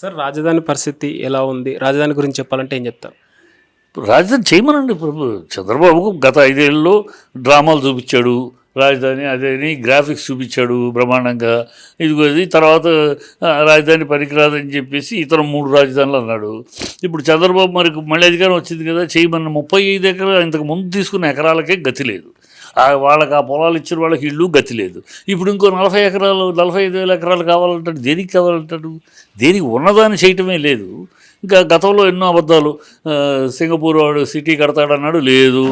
Sir రాజధాని పరిస్థితి ఎలా ఉంది? రాజధాని గురించి చెప్పాలంటే ఏం చెప్తారు? రాజధాని చేయమనండి ప్రభు. చంద్రబాబుకు గత ఐదేళ్ళలో డ్రామాలు చూపించాడు రాజధాని అదేని గ్రాఫిక్స్ చూపించాడు బ్రహ్మాండంగా. ఇదిగో ఇది తర్వాత రాజధాని పనికిరాదని చెప్పేసి ఇతర మూడు రాజధానులు అన్నాడు. ఇప్పుడు చంద్రబాబు మరి మళ్ళీ అధికారం వచ్చింది కదా చేయమన్న ముప్పై ఐదు ఎకరాలు ఇంతకు ముందు తీసుకున్న ఎకరాలకే గతి లేదు. వాళ్ళకి ఆ పొలాలు ఇచ్చిన వాళ్ళకి ఇల్లు గతి లేదు. ఇప్పుడు ఇంకో నలభై ఎకరాలు నలభై ఐదు వేల ఎకరాలు కావాలంటాడు దేనికి కావాలంటాడు? దేనికి ఉన్నదాన్ని చేయటమే లేదు. ఇంకా గతంలో ఎన్నో అబద్ధాలు సింగపూర్ వాడు సిటీ కడతాడన్నాడు లేదు.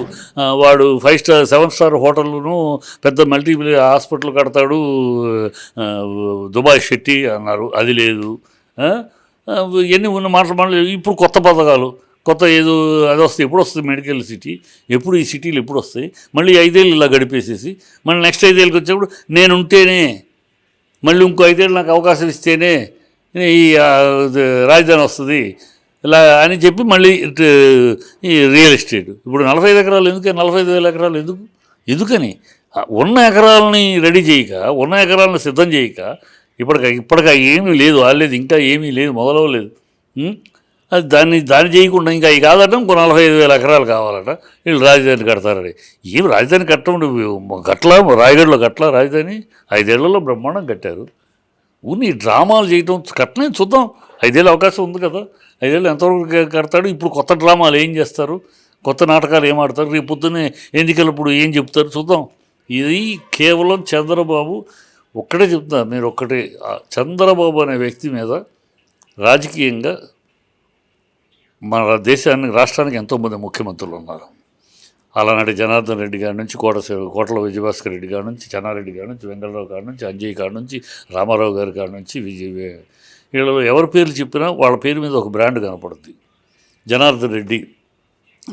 వాడు ఫైవ్ స్టార్ సెవెన్ స్టార్ హోటల్ను పెద్ద మల్టీ హాస్పిటల్ కడతాడు దుబాయ్ షెట్టి అన్నారు. అది లేదు. ఎన్ని ఉన్న మాటలు మాట్లాడలేదు. ఇప్పుడు కొత్త పథకాలు. కొత్త ఏదో అది వస్తుంది ఎప్పుడు వస్తుంది మెడికల్ సిటీ? ఎప్పుడు ఈ సిటీలు ఎప్పుడు వస్తాయి? మళ్ళీ ఐదేళ్ళు ఇలా గడిపేసేసి మళ్ళీ నెక్స్ట్ ఐదేళ్ళకి వచ్చేప్పుడు నేను ఉంటేనే మళ్ళీ ఇంకో ఐదేళ్ళు నాకు అవకాశం ఇస్తేనే ఈ ఇది రాజధాని వస్తుంది. ఇలా అని చెప్పి మళ్ళీ ఇటు ఈ రియల్ ఎస్టేట్. ఇప్పుడు నలభై ఐదు ఎకరాలు ఎందుకు నలభై ఐదు వేల ఎకరాలు ఎందుకు? ఎందుకని? ఉన్న ఎకరాలని రెడీ చేయక ఉన్న ఎకరాలను సిద్ధం చేయక ఇప్పటిక ఇప్పటికి ఏమీ లేదు ఆలేదు ఇంకా ఏమీ లేదు మొదలవలేదు. అది దాన్ని దాన్ని చేయకుండా ఇంకా అవి కాదట ఇంకో నలభై ఐదు వేల ఎకరాలు కావాలట. వీళ్ళు రాజధాని కడతారని. ఏం రాజధాని కట్టడం గట్ల రాయగఢలో గట్ల రాజధాని? ఐదేళ్ళలో బ్రహ్మాండం కట్టారు. ఉన్ని డ్రామాలు చేయటం కట్టనే చూద్దాం. ఐదేళ్ళు అవకాశం ఉంది కదా. ఐదేళ్ళు ఎంతవరకు కడతాడు? ఇప్పుడు కొత్త డ్రామాలు ఏం చేస్తారు? కొత్త నాటకాలు ఏం ఆడతారు? రేపు పొద్దున్నే ఎన్నికలప్పుడు ఏం చెప్తారు? చూద్దాం. ఇది కేవలం చంద్రబాబు ఒక్కటే చెప్తా మీరు ఒక్కటే. చంద్రబాబు అనే వ్యక్తి మీద రాజకీయంగా మన దేశానికి రాష్ట్రానికి ఎంతోమంది ముఖ్యమంత్రులు ఉన్నారు. అలానాటి జనార్దన్ రెడ్డి గారి నుంచి కోట కోటల విజయభాస్కర్ రెడ్డి గారి నుంచి చెన్నారెడ్డి గారి నుంచి వెంకటరావు గారి నుంచి అంజయ్ గారి నుంచి రామారావు గారి గారి నుంచి విజయ వీళ్ళు ఎవరి పేర్లు చెప్పినా వాళ్ళ పేరు మీద ఒక బ్రాండ్ కనపడుద్ది. జనార్దన్ రెడ్డి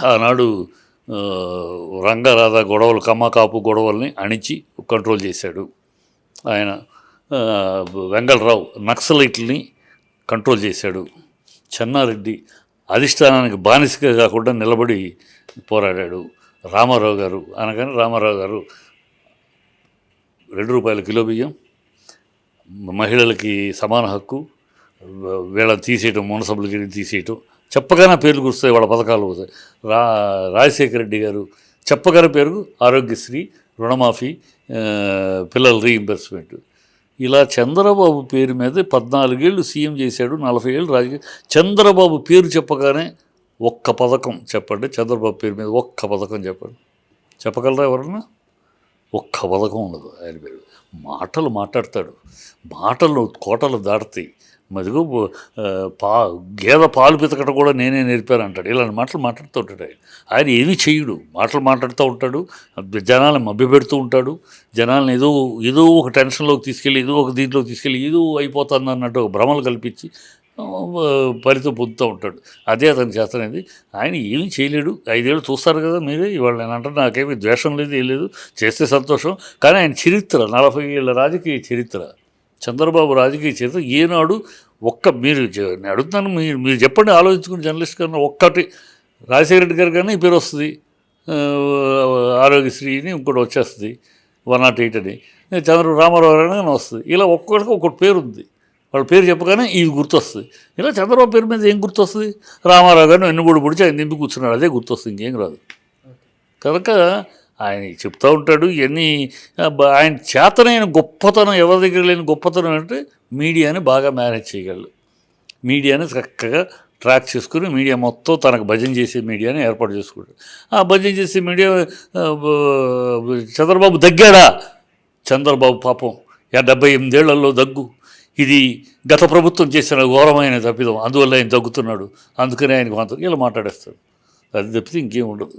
ఆనాడు రంగరాధ రంగారాధ గొడవలు కమ్మకాపు గొడవల్ని అణిచి కంట్రోల్ చేశాడు. ఆయన వెంగళరావు నక్సలైట్లని కంట్రోల్ చేశాడు. చెన్నారెడ్డి అధిష్టానానికి బానిసగా కాకుండా నిలబడి పోరాడాడు. రామారావు గారు అనగానే రామారావు గారు రెండు రూపాయల కిలో బియ్యం మహిళలకి సమాన హక్కు వీళ్ళని తీసేయటం మునసభలకి తీసేయటం చెప్పగానే పేర్లు గుర్తాయి వాళ్ళ పథకాలు వస్తాయి. రా రాజశేఖర రెడ్డి గారు చెప్పగానే పేరు ఆరోగ్యశ్రీ రుణమాఫీ పిల్లల రీఇంబర్స్మెంట్ ఇలా చంద్రబాబు పేరు మీద పద్నాలుగేళ్ళు సీఎం చేశాడు నలభై ఏళ్ళు రాజకీయ చంద్రబాబు పేరు చెప్పగానే ఒక్క పథకం చెప్పండి చంద్రబాబు పేరు మీద ఒక్క పథకం చెప్పండి. చెప్పగలరా ఎవరన్నా? ఒక్క పథకం ఉండదు ఆయన పేరు మాటలు మాట్లాడతాడు మాటలు కోటలు దాటుతాయి. మదిగో పా గేదె పాలు పితకట కూడా నేనే నేర్పాను అంటాడు. ఇలాంటి మాటలు మాట్లాడుతూ ఉంటాడు ఆయన. ఆయన ఏమీ చేయడు మాటలు మాట్లాడుతూ ఉంటాడు. జనాలను మభ్యపెడుతూ ఉంటాడు. జనాలను ఏదో ఏదో ఒక టెన్షన్లోకి తీసుకెళ్ళి ఏదో ఒక దీంట్లోకి తీసుకెళ్ళి ఏదో అయిపోతుంది అన్నట్టు ఒక భ్రమలు కల్పించి ఫలితం పొందుతూ ఉంటాడు. అదే అతను చేస్తానేది ఆయన ఏమీ చేయలేడు. ఐదేళ్ళు చూస్తారు కదా మీరే. ఇవాళ నేను అంటే నాకేమీ ద్వేషం లేదు ఏం లేదు. చేస్తే సంతోషం. కానీ ఆయన చరిత్ర నలభై ఏళ్ళ రాజకీయ చరిత్ర చంద్రబాబు రాజకీయ చరిత్ర ఏనాడు ఒక్క మీరు నేను అడుగుతున్నాను మీరు మీరు చెప్పండి ఆలోచించుకుని జర్నలిస్ట్ కన్నా ఒక్కటి రాజశేఖర రెడ్డి గారి కానీ ఈ పేరు వస్తుంది. ఆరోగ్యశ్రీని ఇంకోటి వచ్చేస్తుంది వన్ నాట్ ఎయిట్ అని. చంద్ర రామారావు గారు అని వస్తుంది. ఇలా ఒక్కొక్కడికి ఒక్కొక్కటి పేరు ఉంది. వాళ్ళ పేరు చెప్పగానే ఇది గుర్తొస్తుంది. ఇలా చంద్రబాబు పేరు మీద ఏం గుర్తొస్తుంది? రామారావు గారిని ఎన్నుబడి పొడిచి ఆయన దింపి కూర్చున్నాడు. అదే గుర్తొస్తుంది ఇంకేం రాదు. కనుక ఆయన చెప్తూ ఉంటాడు ఇవన్నీ ఆయన చేతనైన గొప్పతనం ఎవరి దగ్గర లేని గొప్పతనం అంటే మీడియాని బాగా మేనేజ్ చేయగలడు. మీడియాని చక్కగా ట్రాక్ చేసుకుని మీడియా మొత్తం తనకు భజన చేసే మీడియాని ఏర్పాటు చేసుకుంటాడు. ఆ భజన చేసే మీడియా చంద్రబాబు దగ్గాడా? చంద్రబాబు పాపం యా డెబ్బై ఎనిమిదేళ్ళలో దగ్గు. ఇది గత ప్రభుత్వం చేసిన ఘోరమైన తప్పిదం అందువల్ల ఆయన దగ్గుతున్నాడు. అందుకని ఆయనకు మాత్రం ఇలా మాట్లాడేస్తాడు. అది తప్పితే ఇంకేం ఉండదు.